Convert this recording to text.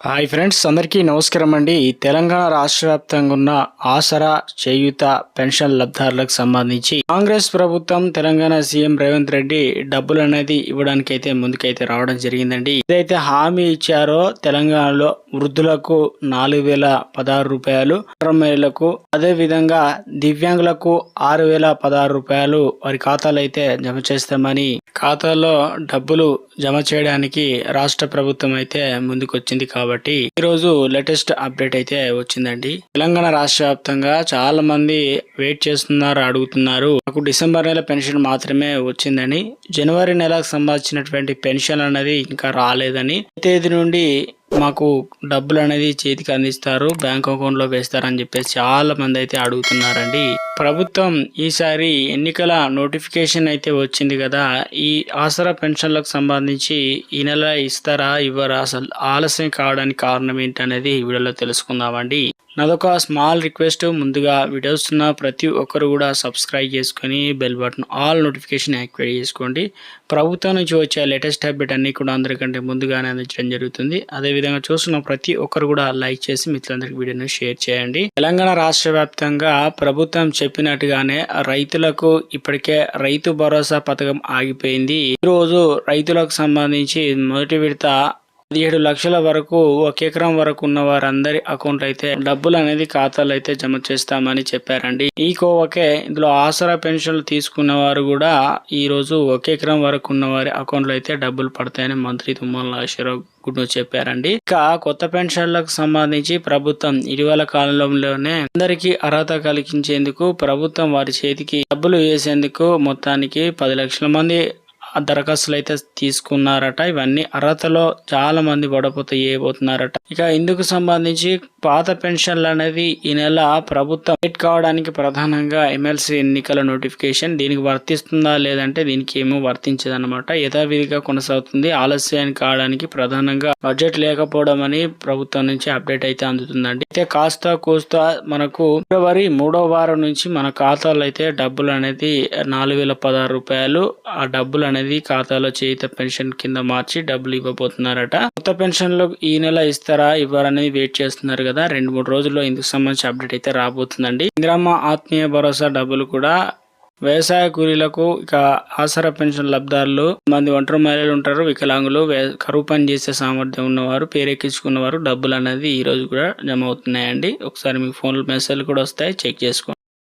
Hi friends అందరికీ నమస్కారం అండి. తెలంగాణ రాష్ట్ర వ్యాప్తంగా ఉన్న ఆసరా చేయూత పెన్షన్ లబ్ధారులకు సంబంధించి కాంగ్రెస్ ప్రభుత్వం తెలంగాణ సీఎం రేవంత్ రెడ్డి డబ్బులు అనేది ఇవ్వడానికి అయితే ముందుకైతే రావడం జరిగిందండి. ఏదైతే హామీ ఇచ్చారో తెలంగాణలో వృద్ధులకు నాలుగు వేల పదహారు రూపాయలు మహిళలకు అదే విధంగా దివ్యాంగులకు ఆరు వేల పదహారు రూపాయలు వారి ఖాతాలు అయితే జమ చేస్తామని ఖాతాలో డబ్బులు జమ చేయడానికి రాష్ట్ర ప్రభుత్వం అయితే ముందుకొచ్చింది కాబట్టి ఈ రోజు లేటెస్ట్ అప్డేట్ అయితే వచ్చిందండి. తెలంగాణ రాష్ట్ర వ్యాప్తంగా చాలా మంది వెయిట్ చేస్తున్నారు అడుగుతున్నారు. నాకు డిసెంబర్ నెల పెన్షన్ మాత్రమే వచ్చిందని జనవరి నెలకు సంబంధించినటువంటి పెన్షన్ అనేది ఇంకా రాలేదని. తేదీ నుండి మాకు డబ్బులు అనేది చేతికి అందిస్తారు బ్యాంక్ అకౌంట్లో వేస్తారని చెప్పేసి చాలా మంది అయితే అడుగుతున్నారండి. ప్రభుత్వం ఈసారి ఎన్నికల నోటిఫికేషన్ అయితే వచ్చింది కదా ఈ ఆసరా పెన్షన్లకు సంబంధించి ఈ నెల ఇస్తారా ఇవ్వరా అసలు ఆలస్యం కావడానికి కారణం ఏంటనేది ఈ వీడియోలో తెలుసుకుందామండి. నాదొక స్మాల్ రిక్వెస్ట్ ముందుగా వీడియోస్ ఉన్న ప్రతి ఒక్కరు కూడా సబ్స్క్రైబ్ చేసుకొని bell button all notification activate చేసుకోండి. ప్రభుత్వం నుంచి వచ్చే లేటెస్ట్ అప్డేట్ అన్ని కూడా అందరికంటే ముందుగానే అందించడం జరుగుతుంది. అదేవిధంగా చూస్తున్న ప్రతి ఒక్కరు కూడా లైక్ చేసి మిత్రులందరికీ వీడియోని షేర్ చేయండి. తెలంగాణ రాష్ట్ర వ్యాప్తంగా ప్రభుత్వం చెప్పినట్టుగానే రైతులకు ఇప్పటికే రైతు భరోసా పథకం ఆగిపోయింది. ఈరోజు రైతులకు సంబంధించి మొదటి విడత పదిహేడు లక్షల వరకు ఒక ఎకరం వరకు ఉన్న వారందరి అకౌంట్ అయితే డబ్బులు అనేది ఖాతాలు అయితే జమ చేస్తామని చెప్పారండి. ఈ కోవకే ఇందులో ఆసరా పెన్షన్లు తీసుకున్న వారు కూడా ఈ రోజు ఒక ఎకరం వరకు ఉన్న వారి అకౌంట్లో అయితే డబ్బులు పడతాయని మంత్రి తుమ్మల నాగేశ్వరరావు గుడ్డు చెప్పారండి. ఇక కొత్త పెన్షన్లకు సంబంధించి ప్రభుత్వం ఇటీవల కాలంలోనే అందరికీ అర్హత కలిగించేందుకు ప్రభుత్వం వారి చేతికి డబ్బులు వేసేందుకు మొత్తానికి పది లక్షల మంది దరఖాస్తులు అయితే తీసుకున్నారట. ఇవన్నీ అర్హతలో చాలా మంది పడపోతే చేయబోతున్నారట ఇక ఇందుకు సంబంధించి పాత పెన్షన్లు అనేది ఈ నెల ప్రభుత్వం అప్డేట్ కావడానికి ప్రధానంగా ఎమ్మెల్సీ ఎన్నికల నోటిఫికేషన్ దీనికి వర్తిస్తుందా లేదంటే దీనికి ఏమో వర్తించదన్నమాట. యథావిధిగా కొనసాగుతుంది. ఆలస్యాన్ని కావడానికి ప్రధానంగా బడ్జెట్ లేకపోవడం అని ప్రభుత్వం నుంచి అప్డేట్ అయితే అందుతుందండి. అయితే కాస్త కూస్త మనకు ఫిబ్రవరి మూడో వారం నుంచి మన ఖాతాలో అయితే డబ్బులు అనేది నాలుగు వేల పదహారు రూపాయలు. ఆ డబ్బులు అనేది ఖాతాలో చేయిత పెన్షన్ కింద మార్చి డబ్బులు ఇవ్వబోతున్నారట. కొత్త పెన్షన్లు ఈ నెల ఇస్తారా ఇవ్వరనేది వెయిట్ చేస్తున్నారు కదా. రెండు మూడు రోజుల్లో ఇందుకు సంబంధించి అప్డేట్ అయితే రాబోతుందండి. ఇందిరమ్మ ఆత్మీయ భరోసా డబ్బులు కూడా వ్యవసాయ కూలీలకు ఇక ఆసరా పెన్షన్ లబ్ధారులు మంది ఒంటరి మహిళలు ఉంటారు వికలాంగులు కరువు పని చేసే సామర్థ్యం ఉన్నవారు పేరెక్కించుకున్నవారు డబ్బులు అనేది ఈ రోజు కూడా జమ అవుతున్నాయండి. ఒకసారి మీ ఫోన్ మెసేజ్ కూడా వస్తాయి చెక్ చేసుకోండి.